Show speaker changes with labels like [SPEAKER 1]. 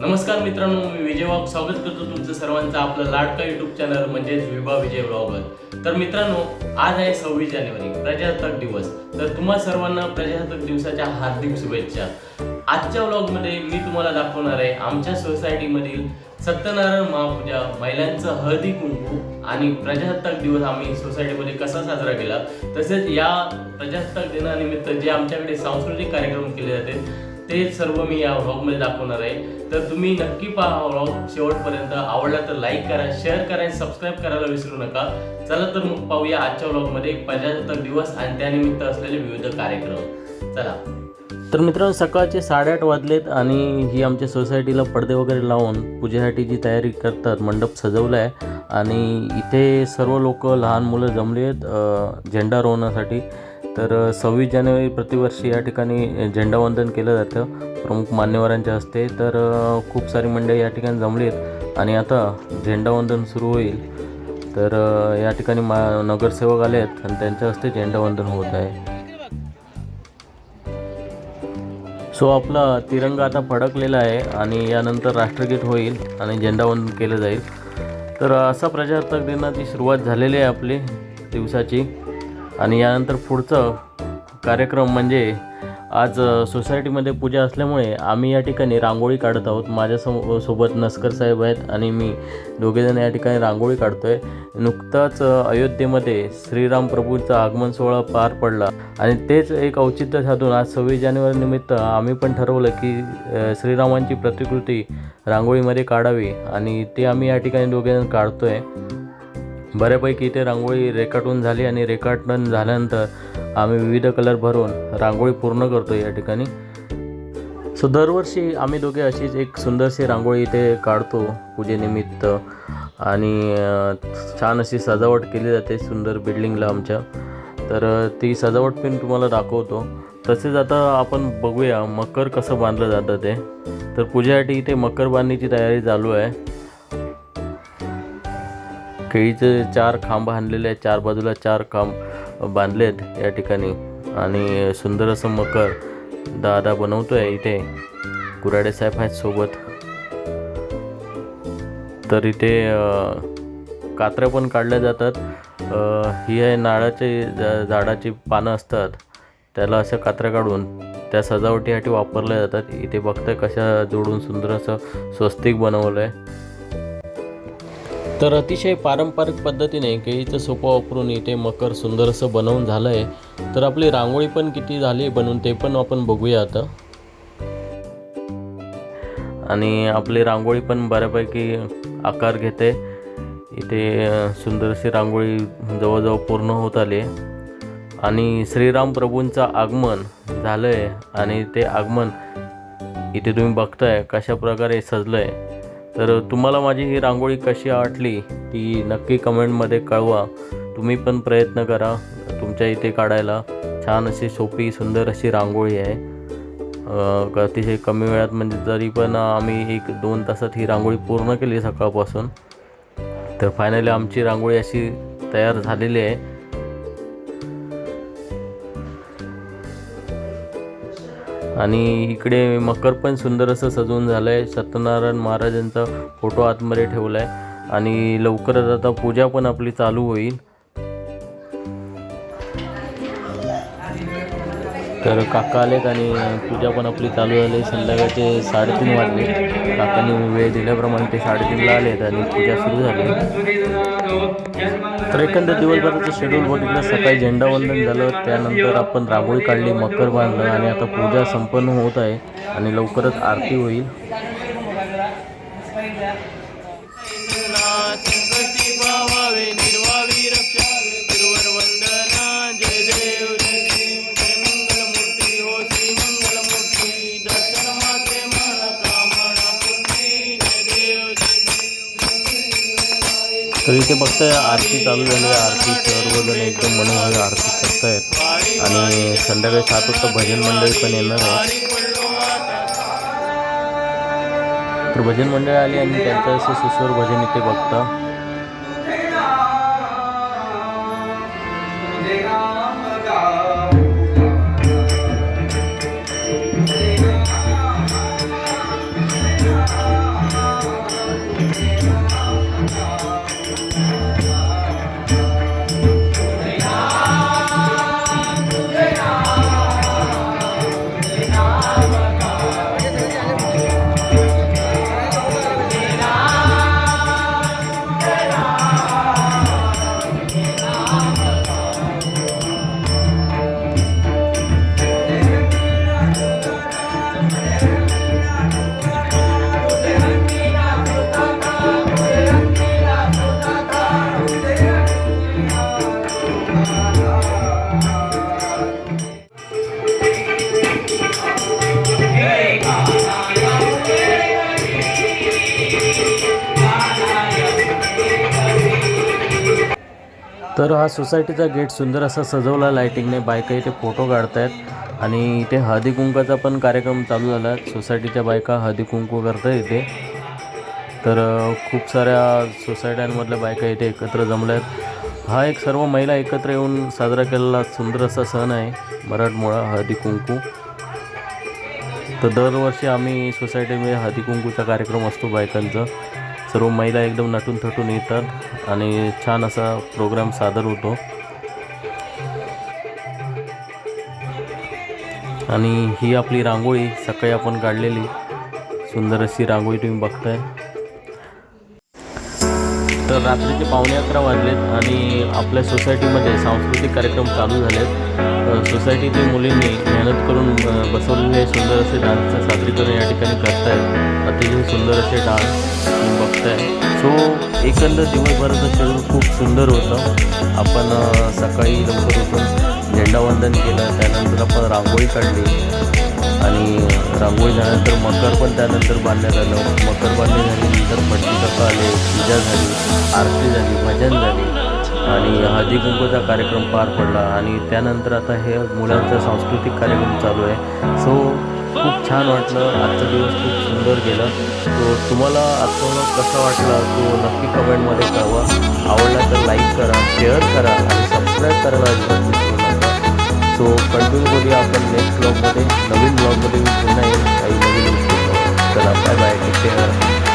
[SPEAKER 1] नमस्कार मित्रांनो मी विजय वाघ स्वागत करतो तुमचं सर्वांचं आपलं लाडका युट्यूब चॅनल म्हणजेच विभा विजय ब्लॉगर तर मित्रांनो आज आहे सव्वीस जानेवारी प्रजासत्ताक दिवस. तर तुम्हा सर्वांना प्रजासत्ताक दिवसाच्या हार्दिक शुभेच्छा. आजच्या व्लॉगमध्ये मी तुम्हाला दाखवणार आहे आमच्या सोसायटीमधील सत्यनारायण महापूजा महिलांचं हळदी कुंकू आणि प्रजासत्ताक दिवस आम्ही सोसायटीमध्ये कसा साजरा केला. तसेच या प्रजासत्ताक दिनानिमित्त जे आमच्याकडे सांस्कृतिक कार्यक्रम केले जाते ते सर्व मी या व्लॉगमध्ये दाखवणार आहे. तर तुम्ही नक्की पहा हा व्लॉग शेवटपर्यंत. आवडला तर लाईक करा शेअर करा आणि सबस्क्राईब करायला विसरू नका. चला तर मग पाहूया आजच्या व्लॉगमध्ये प्रजासत्ताक दिवस आणि त्यानिमित्त असलेले विविध कार्यक्रम. चला. तर मित्रांनो सकाळचे साडेआठ वाजलेत आणि ही आमच्या सोसायटीला पडदे वगैरे लावून पूजेसाठी जी तयारी करतात मंडप सजवला आहे आणि इथे सर्व लोक लहान मुलं जमली आहेत झेंडा रोवण्यासाठी. तर सव्वीस जानेवारी प्रतिवर्षी या ठिकाणी झेंडावंदन केलं जातं. प्रमुख मान्यवरांच्या हस्ते. तर खूप सारी मंडळी या ठिकाणी जमली आहेत. आणि आता झेंडावंदन सुरू होईल. तर या ठिकाणी मा नगरसेवक आले आहेत. आणि त्यांच्या हस्ते झेंडावंदन होत आहे. सो आपला तिरंगा आता फडकलेला आहे. आणि यानंतर राष्ट्रगीत होईल. आणि झेंडावंदन केलं जाईल. तर असा प्रजासत्ताक दिनाची सुरुवात झालेली आहे आपली दिवसाची. आणि यानंतर पुढचं कार्यक्रम म्हणजे आज सोसायटीमध्ये पूजा असल्यामुळे आम्ही या ठिकाणी रांगोळी काढत आहोत. माझ्यासमो सोबत नस्कर साहेब आहेत आणि मी. दोघेजण या ठिकाणी रांगोळी काढतो आहे नुकताच अयोध्येमध्ये श्रीराम प्रभूंचा आगमन सोहळा पार पडला. आणि तेच एक औचित्य साधून आज सव्वीस जानेवारी निमित्त आम्ही पण ठरवलं की श्रीरामांची प्रतिकृती रांगोळीमध्ये काढावी. आणि ते आम्ही या ठिकाणी दोघेजण काढतो आहे बऱ्यापैकी इथे रांगोळी रेखाटून झाली आणि रेखाटन झाल्यानंतर आम्ही विविध कलर भरून रांगोळी पूर्ण करतो या ठिकाणी. सो दरवर्षी आम्ही दोघे अशीच एक सुंदरशी रांगोळी इथे काढतो पूजेनिमित्त. आणि छान अशी सजावट केली जाते सुंदर बिल्डिंगला आमच्या. तर ती सजावट पण तुम्हाला दाखवतो. तसेच आता आपण बघूया मकर कसं बांधलं जातं ते. तर पूजेसाठी इथे मकर बांधणीची तयारी चालू आहे. केळीचे चार खांब बांधलेले आहेत. चार बाजूला चार खांब बांधले आहेत या ठिकाणी. आणि सुंदर असं मकर दादा बनवतोय इथे. कुराडे साहेब आहेत सोबत. तर इथे कात्र्या पण काढल्या जातात. ही आहे नाळाचे झाडाची पानं असतात. त्याला अशा कात्र्या काढून त्या सजावटीसाठी वापरल्या जातात. इथे बघताय कशा जोडून सुंदर असं स्वस्तिक बनवलं आहे तर अतिशय पारंपरिक पद्धतीने केळीचं सोपं वापरून इथे मकर सुंदर असं बनवून झालं आहे तर आपली रांगोळी पण किती झाली बनवून ते पण आपण बघूया आता. आणि आपली रांगोळी पण बऱ्यापैकी आकार घेते. इथे सुंदरशी रांगोळी जवळजवळ पूर्ण होत आली. आहे आणि श्रीराम प्रभूंचं आगमन झालं आहे आणि ते आगमन इथे तुम्ही बघताय कशा प्रकारे सजलं आहे तर तुम्हाला माझी ही रांगोळी कशी वाटली ती नक्की कमेंटमध्ये कळवा. तुम्ही पण प्रयत्न करा तुमच्या इथे काढायला. छान अशी सोपी सुंदर अशी रांगोळी आहे. अतिशय कमी वेळात म्हणजे तरी पण आम्ही एक दोन तासात ही रांगोळी पूर्ण केली सकाळपासून. तर फायनली आमची रांगोळी अशी तयार झालेली आहे. आणि इकडे मकर पण सुंदर असं सजवून झालं आहे सत्यनारायण महाराजांचा फोटो आतमध्ये ठेवला आहे आणि लवकरच आता पूजा पण आपली चालू होईल. तर काका आलेत आणि पूजा पण आपली चालू झाली. संध्याकाळचे साडेतीन वाजले. काकांनी वेळ दिल्याप्रमाणे ते साडेतीनला आलेत आणि पूजा सुरू झाली. तर एकंदर दिवसभराचं शेड्यूल बघितलं सकाळी झेंडावंदन झालं त्यानंतर आपण रांगोळी काढली मकर बांधलं आणि आता पूजा संपन्न होत आहे आणि लवकरच आरती होईल. तर इथे बघताय आरती चालू झाली आहे. आरती सर्वजण एकदम मनोभावे आरती करतायत. आणि संध्याकाळी सात वाजता भजन मंडळी पण येणार आहे तर भजन मंडळी आली आणि त्यांचं असं सुस्वर भजन इथे बघता. तर हा सोसायटीचा गेट सुंदर असा सजवला लायटिंगने बायका इथे फोटो काढतायत आणि इथे हळदी कुंकाचा पण कार्यक्रम चालू झाला. आहे सोसायटीच्या बायका हळदी कुंकू करतात इथे. तर खूप साऱ्या सोसायट्यांमधल्या बायका इथे एकत्र जमल्या आहेत हा एक सर्व महिला एकत्र येऊन साजरा केलेला सुंदर असा सण आहे मराठमोळा हळदी कुंकू. तर दरवर्षी आम्ही सोसायटीमध्ये हळदी कुंकूचा कार्यक्रम असतो बायकांचा. सर्व महिला एकदम नटून थटून येतात आणि छान असा प्रोग्राम सादर होतो. आणि ही आपली रांगोळी सकाळी आपण काढलेली. सुंदर अशी रांगोळी तुम्ही बघताय. तर रात्रीचे पावणे अकरा वाजलेत आणि आपल्या सोसायटीमध्ये सांस्कृतिक कार्यक्रम चालू झालेत. सोसायटीतील मुलींनी मेहनत करून बसवलेले सुंदर असे डान्सचं सादरीकरण या ठिकाणी करतायत. अतिशय सुंदर असे डान्स तुम्ही बघताय. सो एकंदर दिवसभराचं शेड्यूल खूप सुंदर होतं. आपण सकाळी लवकर उठून झेंडावंदन केलं त्यानंतर आपण रांगोळी काढली. आणि रांगोळी झाल्यानंतर मकर पण त्यानंतर बांधण्यात आलं. मकर बांधणी झाल्यानंतर भटजी आले पूजा झाली आरती झाली भजन झाली आणि हळदी कुंकूचा कार्यक्रम पार पडला. आणि त्यानंतर आता हे मुलांचा सांस्कृतिक कार्यक्रम चालू आहे. सो खूप छान वाटलं. आजचा दिवस खूप सुंदर गेला. सो तुम्हाला आजचा कसा वाटला? तो नक्की कमेंटमध्ये कळवा. आवडला तर लाईक करा शेअर करा आणि सबस्क्राईब करायला सो कंटिन्यू करूया आपण नेक्स्ट ब्लॉगमध्ये नवीन ब्लॉगमध्ये मी पुन्हा येईल. काही नवीन गोष्टी. चला बाय बाय टेक केअर